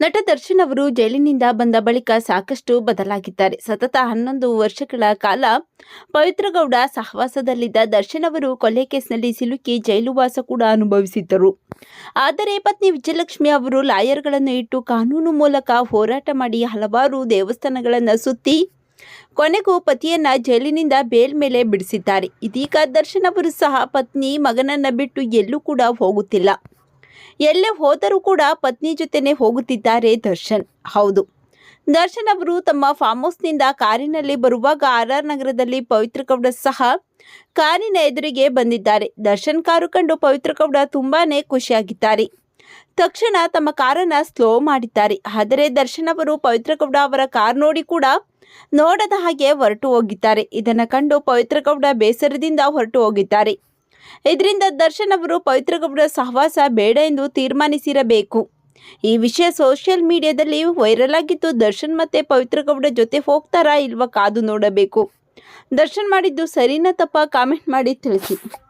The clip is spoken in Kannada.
ನಟ ದರ್ಶನ್ ಅವರು ಜೈಲಿನಿಂದ ಬಂದ ಬಳಿಕ ಸಾಕಷ್ಟು ಬದಲಾಗಿದ್ದಾರೆ. ಸತತ ಹನ್ನೊಂದು ವರ್ಷಗಳ ಕಾಲ ಪವಿತ್ರಗೌಡ ಸಹವಾಸದಲ್ಲಿದ್ದ ದರ್ಶನ್ ಅವರು ಕೊಲೆ ಕೇಸ್ನಲ್ಲಿ ಸಿಲುಕಿ ಜೈಲುವಾಸ ಕೂಡ ಅನುಭವಿಸಿದ್ದರು. ಆದರೆ ಪತ್ನಿ ವಿಜಯಲಕ್ಷ್ಮಿ ಅವರು ಲಾಯರ್ಗಳನ್ನು ಇಟ್ಟು ಕಾನೂನು ಮೂಲಕ ಹೋರಾಟ ಮಾಡಿ ಹಲವಾರು ದೇವಸ್ಥಾನಗಳನ್ನು ಸುತ್ತಿ ಕೊನೆಗೂ ಪತಿಯನ್ನ ಜೈಲಿನಿಂದ ಬೇಲ್ ಮೇಲೆ ಬಿಡಿಸಿದ್ದಾರೆ. ಇದೀಗ ದರ್ಶನ್ ಅವರು ಸಹ ಪತ್ನಿ ಮಗನನ್ನ ಬಿಟ್ಟು ಎಲ್ಲೂ ಕೂಡ ಹೋಗುತ್ತಿಲ್ಲ. ಎಲ್ಲೇ ಹೋದರೂ ಕೂಡ ಪತ್ನಿ ಜೊತೆನೆ ಹೋಗುತ್ತಿದ್ದಾರೆ ದರ್ಶನ್. ಹೌದು. ದರ್ಶನ್ ಅವರು ತಮ್ಮ ಫಾರ್ಮ್ ಹೌಸ್ನಿಂದ ಕಾರಿನಲ್ಲಿ ಬರುವಾಗ ಆರ್ ಆರ್ ನಗರದಲ್ಲಿ ಪವಿತ್ರ ಗೌಡ ಸಹ ಕಾರಿನ ಎದುರಿಗೆ ಬಂದಿದ್ದಾರೆ. ದರ್ಶನ್ ಕಾರು ಕಂಡು ಪವಿತ್ರ ಗೌಡ ತುಂಬಾನೇ ಖುಷಿಯಾಗಿದ್ದಾರೆ. ತಕ್ಷಣ ತಮ್ಮ ಕಾರನ್ನ ಸ್ಲೋ ಮಾಡಿದ್ದಾರೆ. ಆದರೆ ದರ್ಶನ್ ಅವರು ಪವಿತ್ರ ಗೌಡ ಅವರ ಕಾರ್ ನೋಡಿ ಕೂಡ ನೋಡದ ಹಾಗೆ ಹೊರಟು ಹೋಗಿದ್ದಾರೆ. ಇದನ್ನು ಕಂಡು ಪವಿತ್ರ ಗೌಡ ಬೇಸರದಿಂದ ಹೊರಟು ಹೋಗಿದ್ದಾರೆ. ಇದರಿಂದ ದರ್ಶನ್ ಅವರು ಪವಿತ್ರ ಗೌಡ ಸಹವಾಸ ಬೇಡ ಎಂದು ತೀರ್ಮಾನಿಸಿರಬೇಕು. ಈ ವಿಷಯ ಸೋಷಿಯಲ್ ಮೀಡಿಯಾದಲ್ಲಿ ವೈರಲ್ ಆಗಿದ್ದು ದರ್ಶನ್ ಮತ್ತೆ ಪವಿತ್ರಗೌಡ ಜೊತೆ ಹೋಗ್ತಾರಾ ಇಲ್ವಾ ಕಾದು ನೋಡಬೇಕು. ದರ್ಶನ್ ಮಾಡಿದ್ದು ಸರಿನಾ ತಪ್ಪ? ಕಾಮೆಂಟ್ ಮಾಡಿ ತಿಳಿಸಿ.